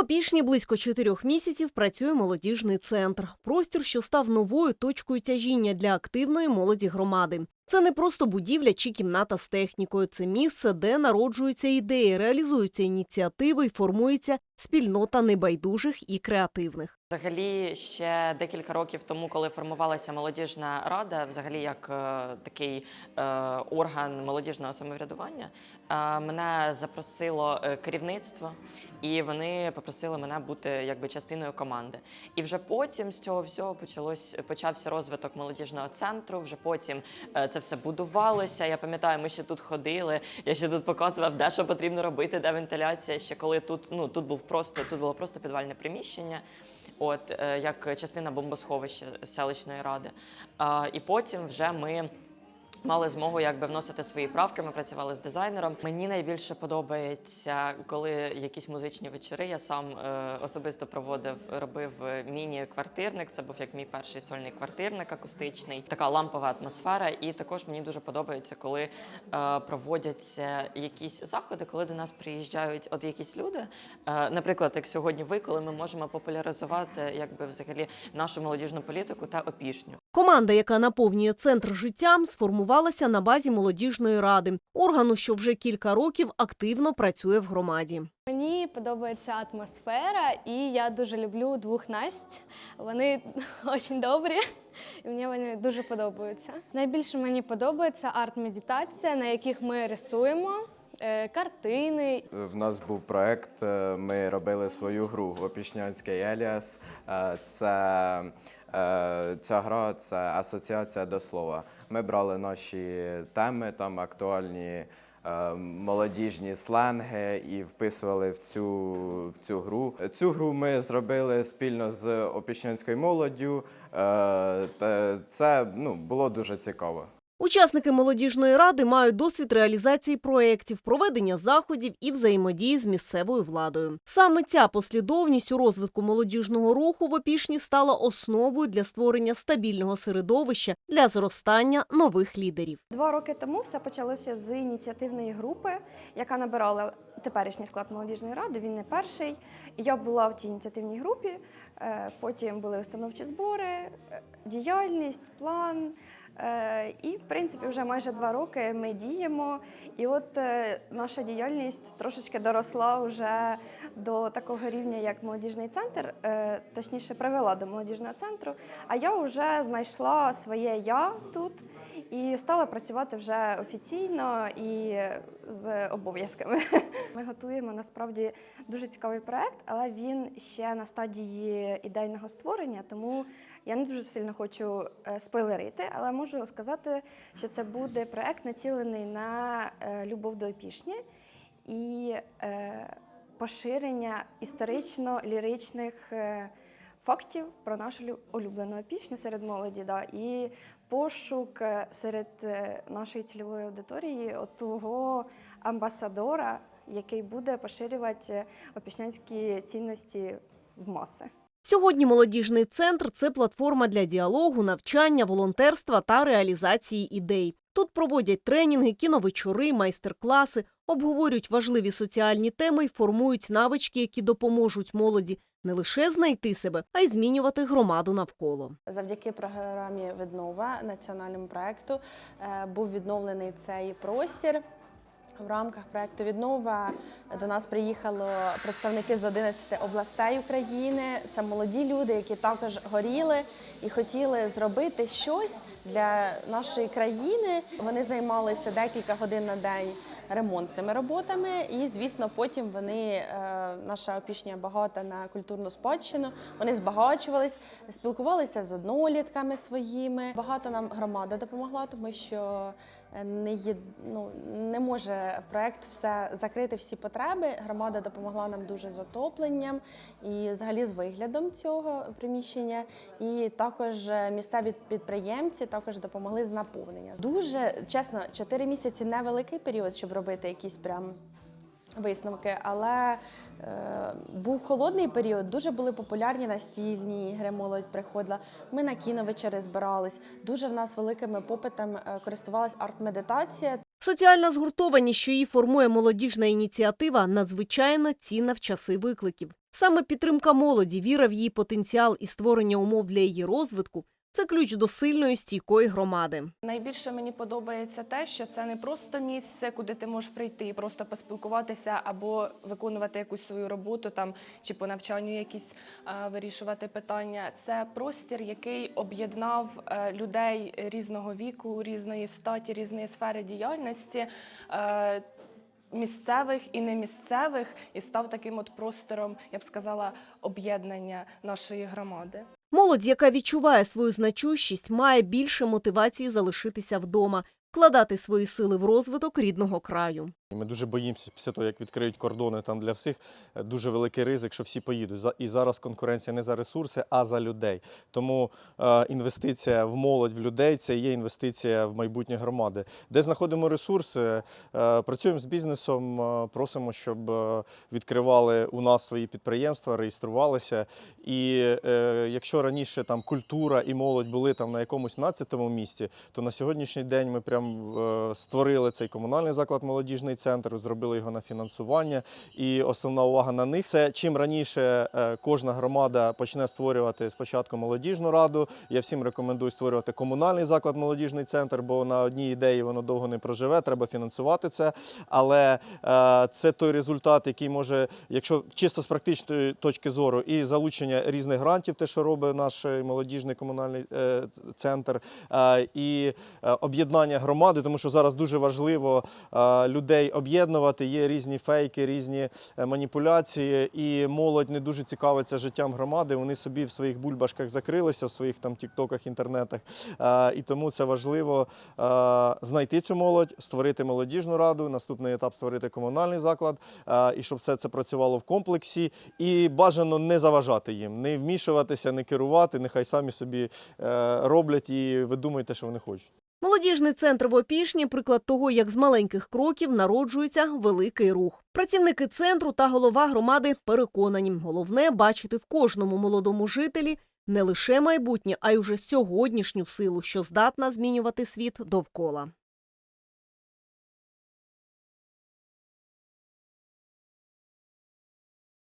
Опішні близько чотирьох місяців працює молодіжний центр. Простір, що став новою точкою тяжіння для активної молоді громади. Це не просто будівля чи кімната з технікою. Це місце, де народжуються ідеї, реалізуються ініціативи і формується спільнота небайдужих і креативних. Взагалі, ще декілька років тому, коли формувалася молодіжна рада, взагалі як е, такий е, орган молодіжного самоврядування, е, мене запросило е, керівництво, і вони попросили мене бути якби частиною команди. І вже потім з цього всього почалось почався розвиток молодіжного центру. Вже потім е, це все будувалося. Я пам'ятаю, ми ще тут ходили. Я ще тут показував, де що потрібно робити, де вентиляція. Ще коли тут ну тут був просто тут було просто підвальне приміщення. От е, як частина бомбосховища селищної ради. І потім вже ми. Мали змогу якби вносити свої правки. Ми працювали з дизайнером. Мені найбільше подобається, коли якісь музичні вечори. Я сам е, особисто проводив, робив е, міні-квартирник. Це був як мій перший сольний квартирник акустичний, така лампова атмосфера. І також мені дуже подобається, коли е, проводяться якісь заходи, коли до нас приїжджають от якісь люди. Е, наприклад, як сьогодні ви, коли ми можемо популяризувати якби взагалі нашу молодіжну політику та опішню. Команда, яка наповнює центр життям, сформувалася на базі молодіжної ради, органу, що вже кілька років активно працює в громаді. Мені подобається атмосфера, і я дуже люблю двох Насть. Вони дуже добрі, і мені вони дуже подобаються. Найбільше мені подобається арт-медитація, на яких ми рисуємо е, картини. В нас був проект. е, Ми робили свою гру Опішнянський Еліас. Е, Це ця гра це асоціація до слова. Ми брали наші теми, там актуальні е, молодіжні сленги і вписували в цю, в цю гру. Цю гру ми зробили спільно з опішнянською молоддю. Е, Це ну, було дуже цікаво. Учасники молодіжної ради мають досвід реалізації проєктів, проведення заходів і взаємодії з місцевою владою. Саме ця послідовність у розвитку молодіжного руху в Опішні стала основою для створення стабільного середовища для зростання нових лідерів. Два роки тому все почалося з ініціативної групи, яка набирала теперішній склад молодіжної ради. Він не перший. Я була в тій ініціативній групі. е, Потім були установчі збори, е, діяльність, план. Е, І, в принципі, вже майже два роки ми діємо. І от е, наша діяльність трошечки доросла вже до такого рівня, як молодіжний центр, е, точніше, привела до молодіжного центру. А я вже знайшла своє я тут і стала працювати вже офіційно і з обов'язками. Ми готуємо насправді дуже цікавий проект, але він ще на стадії ідейного створення, тому я не дуже сильно хочу е, спойлерити, але можу сказати, що це буде проект націлений на е, любов до опішні і поширення історично-ліричних е, фактів про нашу улюблену опічню серед молоді. Да, і пошук е, серед е, нашої цільової аудиторії того амбасадора, який буде поширювати опішнянські цінності в маси. Сьогодні молодіжний центр це платформа для діалогу, навчання, волонтерства та реалізації ідей. Тут проводять тренінги, кіновечори, майстер-класи, обговорюють важливі соціальні теми і формують навички, які допоможуть молоді не лише знайти себе, а й змінювати громаду навколо. Завдяки програмі Віднова національному проекту е, був відновлений цей простір. В рамках проекту Віднова до нас приїхало представники з 11 областей України. Це молоді люди, які також горіли і хотіли зробити щось для нашої країни. Вони займалися декілька годин на день ремонтними роботами, і звісно, потім вони е, наша опішня багата на культурну спадщину. Вони збагачувались, спілкувалися з однолітками своїми. Багато нам громада допомогла, тому що не є, ну, не може проект все закрити всі потреби. Громада допомогла нам дуже з отопленням і взагалі з виглядом цього приміщення. І також е, місцеві підприємці також допомогли з наповненням. Дуже чесно, 4 місяці невеликий період, щоб робити якісь прям висновки, але е, був холодний період. Дуже були популярні настільні ігри. Молодь приходила. Ми на кіновечери збирались. Дуже в нас великими попитом е, користувалась арт-медитація. Соціальна згуртованість, що її формує молодіжна ініціатива, надзвичайно цінна в часи викликів. Саме підтримка молоді, віра в її потенціал і створення умов для її розвитку це ключ до сильної стійкої громади. Найбільше мені подобається те, що це не просто місце, куди ти можеш прийти і просто поспілкуватися або виконувати якусь свою роботу там чи по навчанню якісь е, вирішувати питання. Це простір, який об'єднав е, людей різного віку, різної статі, різної сфери діяльності. е, Місцевих і немісцевих, і став таким от простором, я б сказала, об'єднання нашої громади. Молодь, яка відчуває свою значущість, має більше мотивації залишитися вдома, вкладати свої сили в розвиток рідного краю. Ми дуже боїмося після того, як відкриють кордони там для всіх. е, Дуже великий ризик, що всі поїдуть. І зараз конкуренція не за ресурси, а за людей. Тому е, інвестиція в молодь, в людей це є інвестиція в майбутнє громади. Де знаходимо ресурси, е, працюємо з бізнесом, просимо, щоб відкривали у нас свої підприємства, реєструвалися. І якщо раніше там культура і молодь були там на якомусь 12-му місці, то на сьогоднішній день ми прям створили цей комунальний заклад молодіжний центр, зробили його на фінансування. І основна увага на них це чим раніше е, кожна громада почне створювати спочатку молодіжну раду. Я всім рекомендую створювати комунальний заклад молодіжний центр, бо на одній ідеї воно довго не проживе. Треба фінансувати це. Але е, це той результат, який може, якщо чисто з практичної точки зору, і залучення різних грантів, те, що робить наш молодіжний комунальний е, центр, і об'єднання громади, тому що зараз дуже важливо е, об'єднувати. Є різні фейки, різні е, маніпуляції, і молодь не дуже цікавиться життям громади. Вони собі в своїх бульбашках закрилися, в своїх там тіктоках, інтернетах. Е, І тому це важливо е, знайти цю молодь, створити молодіжну раду. Наступний етап створити комунальний заклад, і щоб все це працювало в комплексі. І бажано не заважати їм, не вмішуватися, не керувати. Нехай самі собі роблять і видумують те, що вони хочуть. Молодіжний центр в Опішні – приклад того, як з маленьких кроків народжується великий рух. Працівники центру та голова громади переконані, головне бачити в кожному молодому жителі не лише майбутнє, а й уже сьогоднішню силу, що здатна змінювати світ довкола.